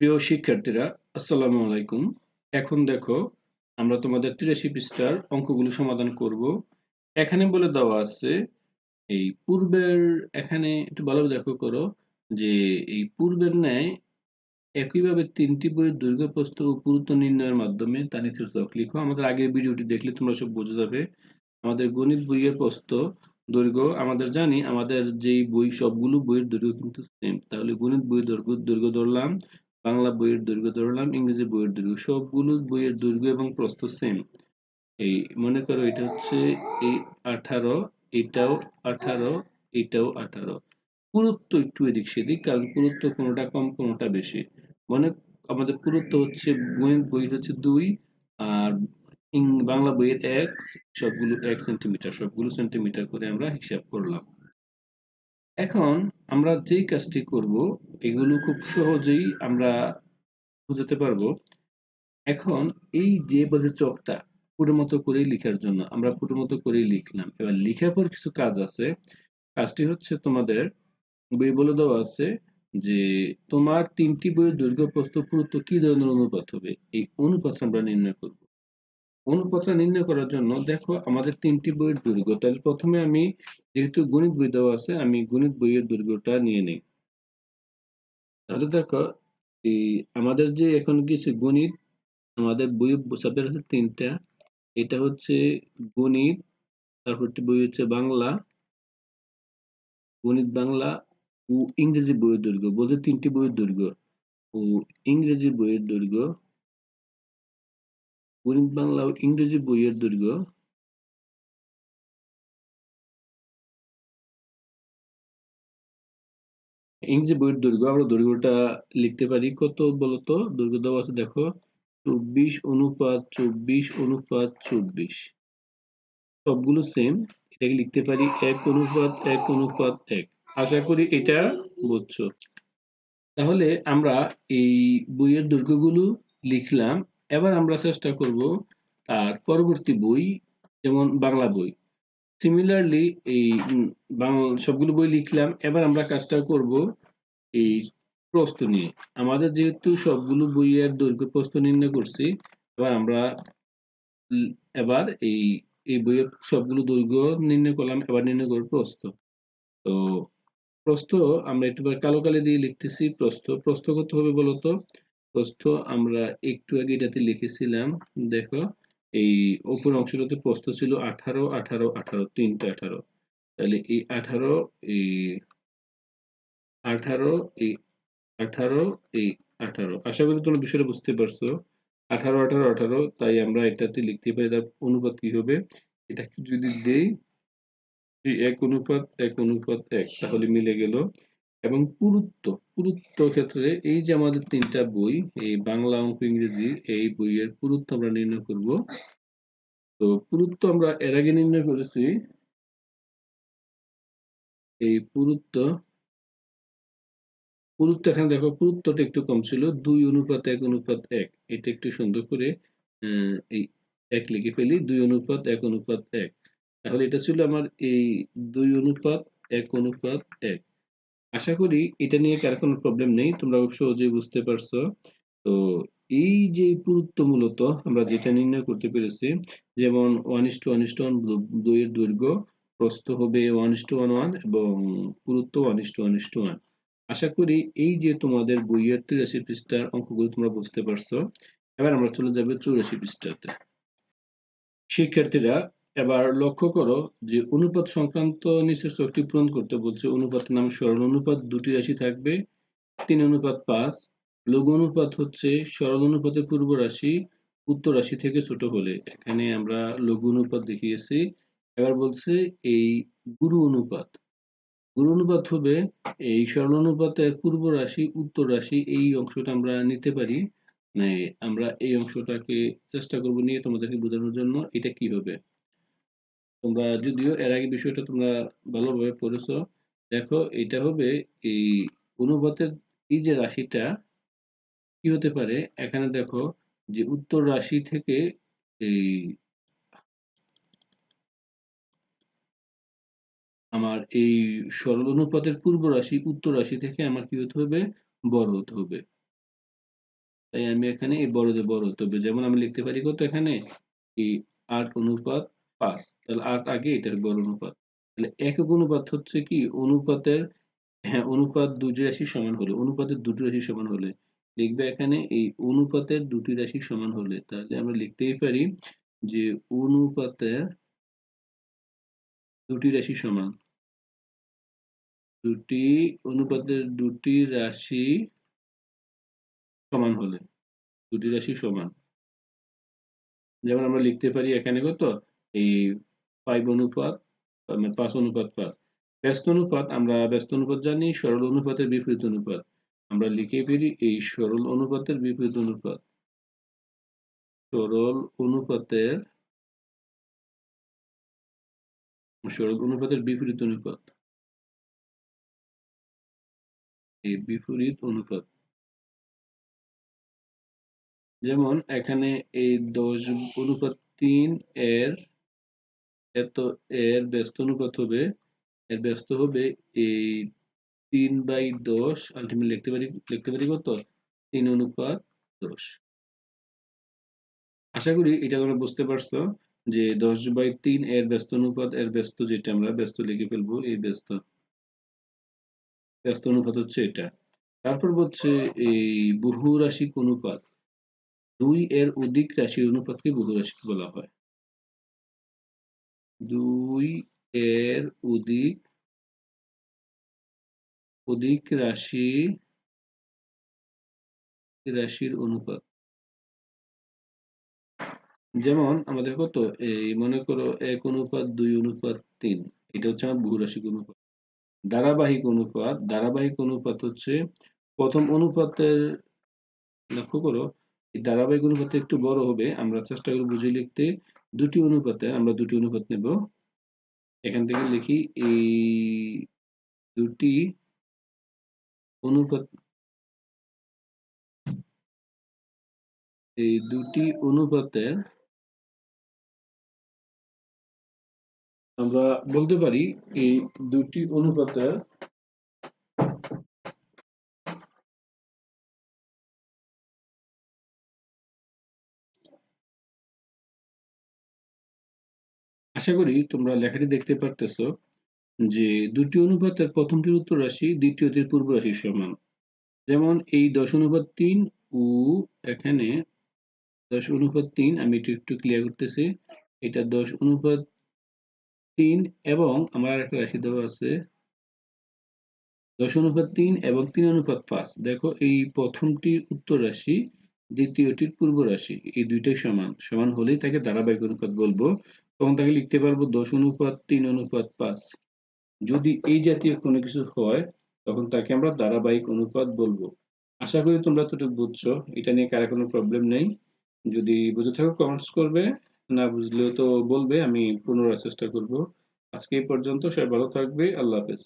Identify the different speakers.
Speaker 1: প্রিয় শিক্ষার্থীরা, আসসালামু আলাইকুম। এখন দেখো, আমরা তোমাদের তিরাশি পৃষ্ঠার অঙ্কগুলো সমাধান করব। এখানে বলে দেওয়া আছে, এই পূর্বের, এখানে একটু ভালো দেখো করো, যে এই পূর্বের ন্যায় একইভাবে তিনটি বইয়ের দৈর্ঘ্য প্রস্থ ও পুরুত্ব নির্ণয়ের মাধ্যমে তা নির্দেশক লিখো। আমাদের আগের ভিডিওটি দেখলে তোমরা সব বুঝে যাবে। আমাদের গণিত বইয়ের প্রস্থ, দৈর্ঘ্য, আমাদের জানি, আমাদের যেই বই, সবগুলো বইয়ের দৈর্ঘ্য কিন্তু সেম তাহলে গণিত বইয়ের দৈর্ঘ্য দৈর্ঘ্য ধরলাম। বাংলা বইয়ের দৈর্ঘ্য ধরলাম ইংরেজি বইয়ের দৈর্ঘ্য। সবগুলো বইয়ের দৈর্ঘ্য এবং প্রস্থ সেম এই, মনে করো এটা হচ্ছে এই আঠারো, এটাও আঠারো এটাও আঠারো। পুরুত্ব একটু এদিক সেদিক, কারণ পুরুত্ব কোনোটা কম, কোনোটা বেশি। মনে, আমাদের পুরুত্ব হচ্ছে গণিত বইয়ের হচ্ছে দুই, আর বাংলা বইয়ের এক, সবগুলো এক সেন্টিমিটার সবগুলো সেন্টিমিটার করে আমরা হিসাব করলাম। এখন আমরা যেই কাজটি করব, এগুলো খুব সহজেই আমরা বুঝতে পারব। এখন এই যে বলছে চকটা পুরো মতো করেই লেখার জন্য আমরা পুরো মতো করেই লিখলাম। এবার লেখার পর কিছু কাজ আছে। কাজটি হচ্ছে তোমাদের বই বলে দেওয়া আছে যে, তোমার তিনটি বইয়ের দৈর্ঘ্য প্রস্থ পুরুত্ব কি ধরনের অনুপাত হবে? এই অনুপাত আমরা নির্ণয় করব। অনুপাতটা নির্ণয় করার জন্য দেখো আমাদের তিনটি বইয়ের দৈর্ঘ্য। তাহলে প্রথমে আমি যেহেতু গণিত বই দেওয়া আছে, আমি গণিত বইয়ের দৈর্ঘ্যটা নিয়ে নিই। তাহলে দেখো, এই আমাদের যে এখন কিছু গণিত, আমাদের বই সাবজেক্ট আছে তিনটা। এটা হচ্ছে গণিত, তারপর বই হচ্ছে বাংলা। গণিত, বাংলা ও ইংরেজি বইয়ের দৈর্ঘ্য। বলতে তিনটি বইয়ের দৈর্ঘ্য। ও ইংরেজি বইয়ের দৈর্ঘ্য। গণিত বাংলা ও ইংরেজি বইয়ের দৈর্ঘ্য ইংরেজি বইয়ের দৈর্ঘ্য, আমরা দৈর্ঘ্যটা লিখতে পারি। কত বলতো? দৈর্ঘ্য দেওয়া আছে, দেখো, চব্বিশ অনুপাত চব্বিশ অনুপাত চব্বিশ। সবগুলো সেম এটাকে লিখতে পারি এক অনুপাত এক অনুপাত এক। আশা করি এটা বুঝছ। তাহলে আমরা এই বইয়ের দৈর্ঘ্যগুলো লিখলাম। এবার আমরা চেষ্টা করব তার পরবর্তী বই, যেমন বাংলা বই। সিমিলারলি এই সবগুলো বই লিখলাম। এবার আমরা কাজটা করব এই প্রস্ত নিয়ে। আমাদের যেহেতু সবগুলো বইয়ের দৈর্ঘ্য প্রস্ত নির্ণয় করছি, এবার আমরা এবার এই এই বইয়ের সবগুলো দৈর্ঘ্য নির্ণয় করলাম, এবার নির্ণয় করব প্রস্ত তো, প্রস্থ আমরা একটু কালো কালি দিয়ে লিখতেছি, প্রস্থ প্রস্থ কত হবে বলতো। প্রস্থ আমরা একটু আগে এটাতে লিখেছিলাম, দেখো, এই উপর অংশটাতে প্রস্থ ছিল আঠারো আঠারো আঠারো, তিনটা আঠারো। তাহলে এই আঠারো এই আঠারো এই আঠারো এই আঠারো। আশা করি তোমরা বিষয়টা বুঝতে পারছ। আঠারো আঠারো আঠারো, তাই আমরা এটাতে লিখতে পারি, তার অনুপাত কি হবে? এটা যদি দেই এক অনুপাত এক অনুপাত এক, তাহলে মিলে গেল এবং পুরুত্ব পুরুত্ব ক্ষেত্রে এই যে আমাদের তিনটা বই, এই বাংলা অঙ্ক ইংরেজি এই বইয়ের পুরুত্ব আমরা নির্ণয় করব। তো পুরুত্ব আমরা এর আগে নির্ণয় করেছি। এই পুরুত্ব পুরুত্ব এখানে দেখো, পুরুত্বটা একটু কম ছিল। দুই অনুপাত এক অনুপাত এক। এটা একটু সুন্দর করে এই এক লিখে ফেলি। দুই অনুপাত এক অনুপাত এক। তাহলে এটা ছিল আমার এই দুই অনুপাত, এক অনুপাত এক। আশা করি এটা নিয়ে কার কোনো প্রবলেম নেই। তোমরা সহজেই বুঝতে পারছ। তো এই যে পুরুত্ব মূলত আমরা যেটা নির্ণয় করতে পেরেছি, যেমন one is to one is to one দুইয়ের দৈর্ঘ্য, প্রস্থ হবে one is to one one এবং পুরুত্ব one is to one is to one আশা করি এই যে তোমাদের বইয়ের তিরাশি পৃষ্ঠার অঙ্কগুলো তোমরা বুঝতে পারছ। এবার আমরা চলে যাবে চৌরাশি পৃষ্ঠাতে। শিক্ষার্থীরা এবার লক্ষ্য করো যে অনুপাত সংক্রান্ত নিচের চকটি পূরণ করতে বলছে অনুপাতের নাম সরল অনুপাত, দুটি রাশি থাকবে, তিন অনুপাত পাঁচ। লঘু অনুপাত হচ্ছে সরল অনুপাতের পূর্ব রাশি, উত্তর রাশি থেকে ছোট হলে। এখানে আমরা লঘু অনুপাত দেখিয়েছি। এবার বলছে এই গুরু অনুপাত। গুরু অনুপাত হবে এই সরল অনুপাতের পূর্ব রাশি, উত্তর রাশি, এই অংশটা আমরা নিতে পারি। মানে আমরা এই অংশটাকে চেষ্টা করব নিয়ে তোমাদেরকে বোঝানোর জন্য এটা কি হবে। তোমরা যদিও এর আগে বিষয়টা তোমরা ভালোভাবে পড়েছ, দেখো এটা হবে এই অনুপাতের এই যে রাশিটা কি হতে পারে? এখানে দেখো যে উত্তর রাশি থেকে এই আমার এই সরল অনুপাতের পূর্ব রাশি, উত্তর রাশি থেকে আমার কি হতে হবে? বড় হতে হবে। তাই আমি এখানে এই বড়দের বড় হতে হবে, যেমন আমি লিখতে পারি কত এখানে? এই আট অনুপাত পাঁচ। তাহলে আট আগে এটা বড় অনুপাত। তাহলে একক অনুপাত হচ্ছে কি? অনুপাতের হ্যাঁ অনুপাত দুটি রাশি সমান হলে, অনুপাতের দুটি রাশি সমান হলে, লিখবে এখানে এই অনুপাতের দুটি রাশি সমান হলে। তাহলে আমরা লিখতেই পারি যে অনুপাতের দুটি রাশি সমান। দুটি, অনুপাতের দুটি রাশি সমান হলে, দুটি রাশি সমান। যেমন আমরা লিখতে পারি এখানে কত? এই ফাইভ অনুপাত মানে পাঁচ অনুপাত পাঁচ। ব্যস্ত অনুপাত, আমরা ব্যস্ত অনুপাত জানি, সরল অনুপাতের বিপরীত অনুপাত। আমরা লিখে ফেলি এই সরল অনুপাতের বিপরীত অনুপাত। সরল অনুপাতের সরল অনুপাতের বিপরীত অনুপাত। এই বিপরীত অনুপাত। যেমন এখানে এই দশ অনুপাত তিন এর এত এর ব্যস্ত অনুপাত হবে, এর ব্যস্ত হবে এই তিন বাই দশ আলটিমেট লিখতে পারি লিখতে পারি কত? তিন অনুপাত দশ। আশা করি এটা তোমরা বুঝতে পারছ যে দশ বাই তিন এর ব্যস্ত অনুপাত, এর ব্যস্ত যেটা আমরা, ব্যস্ত লিখে ফেলব এই ব্যস্ত। ব্যস্ত অনুপাত হচ্ছে এটা। তারপর হচ্ছে এই বহু রাশিক অনুপাত। দুই এর অধিক রাশির অনুপাতকে বহু রাশিক বলা হয়। দুই এর অধিক অধিক রাশি, রাশির অনুপাত। যেমন আমাদের কত? এই মনে করো এক অনুপাত, দুই অনুপাত, তিন। এটা হচ্ছে আমার বহুরাশিক অনুপাত। ধারাবাহিক অনুপাত ধারাবাহিক অনুপাত হচ্ছে প্রথম অনুপাতের, লক্ষ্য করো, এই ধারাবাহিক অনুপাত একটু বড় হবে, আমরা চেষ্টা করি বুঝে লিখতে। দুটি অনুপাতে, আমরা দুটি অনুপাত নেব। এখান থেকে লিখি এই দুটি অনুপাত, এই দুটি অনুপাতের আমরা বলতে পারি এই দুটি অনুপাতের আশা করি তোমরা লেখাটি দেখতে পারতেছ যে দুটি অনুপাতের প্রথমটির উত্তর রাশি, দ্বিতীয়টির পূর্ব রাশির সমান। যেমন এই দশ অনুপাত তিন ও এখানে দশ অনুপাত তিন, আমি একটু একটু ক্লিয়ার করতেছি। এটা দশ অনুপাত তিন এবং আমার একটা রাশি দেওয়া আছে। দশ অনুপাত তিন এবং তিন অনুপাত পাঁচ। দেখো এই প্রথমটির উত্তর রাশি, দ্বিতীয়টির পূর্ব রাশি, এই দুইটাই সমান। সমান হলেই তাকে ধারাবাহিক অনুপাত বলব। তখন তাকে লিখতে পারব দশ অনুপাত, তিন অনুপাত, পাঁচ। যদি এই জাতীয় কোনো কিছু হয়, তখন তাকে আমরা ধারাবাহিক অনুপাত বলব। আশা করি তোমরা তো বুঝছ। এটা নিয়ে কারও কোনো প্রবলেম নেই। যদি বুঝে থাকো কমেন্টস করবে। না বুঝলেও তো বলবে, আমি পুনরায় চেষ্টা করব। আজকে এই পর্যন্ত সবাই ভালো থাকবে। আল্লাহ হাফেজ।